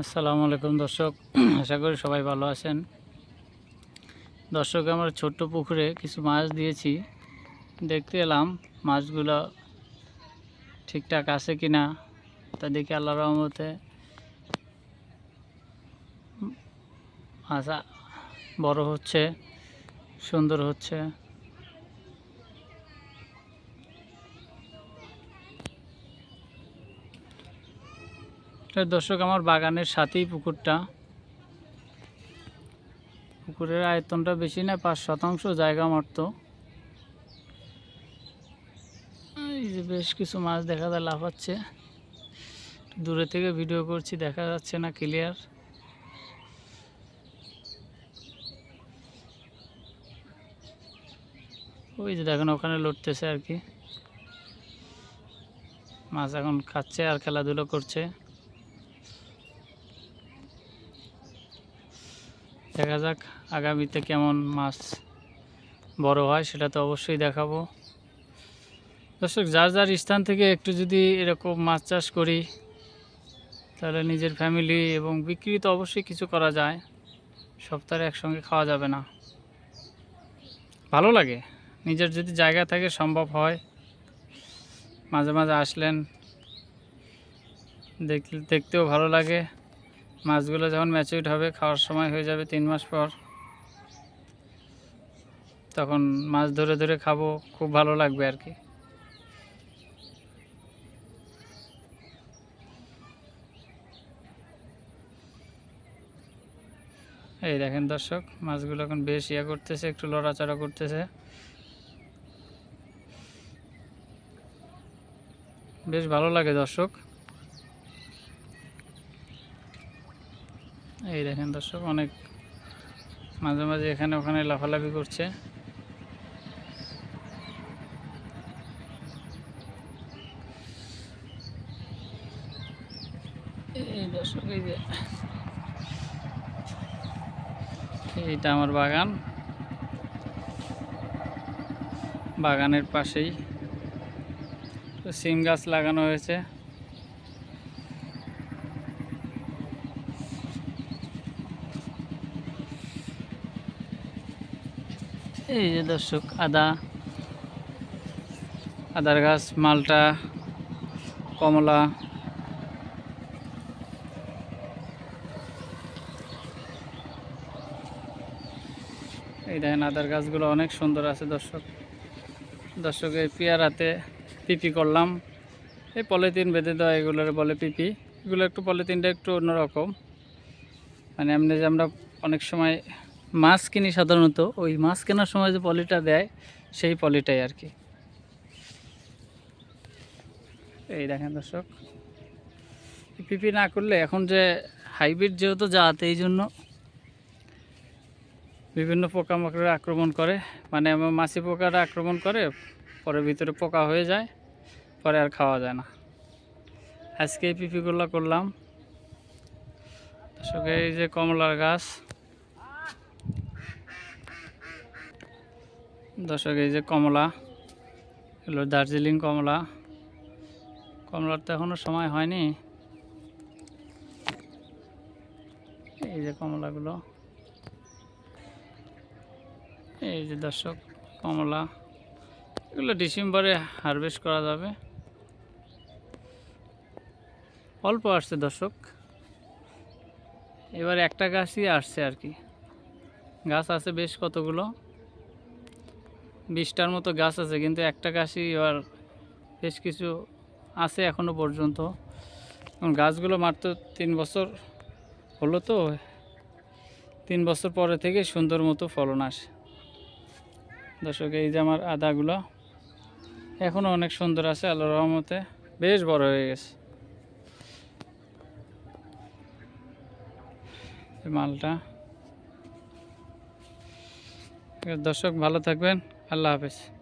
আসসালামু আলাইকুম দর্শক। আশা করি সবাই ভালো আছেন। দর্শক, আমার ছোট্ট পুকুরে কিছু মাছ দিয়েছি। দেখতে এলাম মাছগুলো ঠিকঠাক আছে কি না তা দেখি আল্লাহ রহমতে মাছ বড় হচ্ছে, সুন্দর হচ্ছে। দর্শক, আমার বাগানের সাথেই পুকুরটা। পুকুরের আয়তনটা বেশি না, পাঁচ শতাংশ জায়গা মাত্র এই যে বেশ কিছু মাছ দেখা যায়, লাফাচ্ছে। দূরে থেকে ভিডিও করছি, দেখা যাচ্ছে না, ক্লিয়ার। ওই যে দেখেন, ওখানে লড়তেছে আর কি। মাছ এখন খাচ্ছে আর খেলাধুলো করছে। দেখা যাক আগামীতে কেমন মাছ বড় হয়, সেটা তো অবশ্যই দেখাবো। দর্শক, যার যার স্থান থেকে একটু যদি এরকম মাছ চাষ করি, তাহলে নিজের ফ্যামিলি এবং বিক্রি তো অবশ্যই কিছু করা যায়। সপ্তাহে একসঙ্গে খাওয়া যাবে না। ভালো লাগে। নিজের যদি জায়গা থাকে, সম্ভব হয়। মাঝে মাঝে আসলেন দেখতেও ভালো লাগে। মাছগুলো যখন ম্যাচিউড হবে, খাওয়ার সময় হয়ে যাবে তিন মাস পর। তখন মাছ ধরে ধরে খাব, খুব ভালো লাগবে আর কি। এই দেখেন দর্শক, মাছগুলো এখন বেশ ইয়া করতেছে, একটু লড়াচড়া করতেছে। বেশ ভালো লাগে দর্শক। এই দেখেন দর্শক, অনেক মাঝে মাঝে এখানে ওখানে লাফালাফি করছে। এই দর্শক, এই যে, এইটা আমার বাগান। বাগানের পাশেই সিম গাছ লাগানো হয়েছে। এই যে দর্শক, আদা, আদার গাছ, মালটা, কমলা, এই দেখেন আদার গাছগুলো অনেক সুন্দর আছে দর্শক। দর্শক, এই পেয়ারাতে পিপি করলাম। এই পলিথিন বেঁধে দেওয়া, এগুলোর বলে পিপি। এগুলো একটু পলিথিনটা একটু অন্যরকম। মানে এমনি যে আমরা অনেক সময় মাছ কিনি সাধারণত, ওই মাছ কেনার সময় যে পলিটা দেয়, সেই পলিটাই আর কি। এই দেখেন দর্শক, পিপি না করলে এখন যে হাইব্রিড যেহেতু জাত, এই জন্য বিভিন্ন পোকামাকড়ের আক্রমণ করে। মানে আমার মাছি পোকাটা আক্রমণ করে, পরে ভিতরে পোকা হয়ে যায়, পরে আর খাওয়া যায় না। আজকে এই পিপিগুলো করলাম। দর্শক, এই যে কমলার গাছ দর্শক, এই যে কমলা, এগুলো দার্জিলিং কমলা। কমলার তো এখনও সময় হয়নি। এই যে কমলাগুলো। এই যে দর্শক, কমলা। এগুলো ডিসেম্বরে হারভেস্ট করা যাবে। অল্প আসছে দর্শক। এবার একটা গাছই আসছে আর কি। গাছ আছে বেশ কতগুলো। বিশটার মতো গাছ আছে, কিন্তু একটা গাছই আর বেশ কিছু আছে এখনও পর্যন্ত। গাছগুলো মাত্র তিন বছর হলো তো, তিন বছর পরে থেকে সুন্দর মতো ফলন আসে। দর্শক, এই যে আমার আদাগুলো এখনও অনেক সুন্দর আছে আল্লাহ রহমতে বেশ বড় হয়ে গেছে। মালটা। দর্শক, ভালো থাকবেন। আল্লাহ হাফেজ।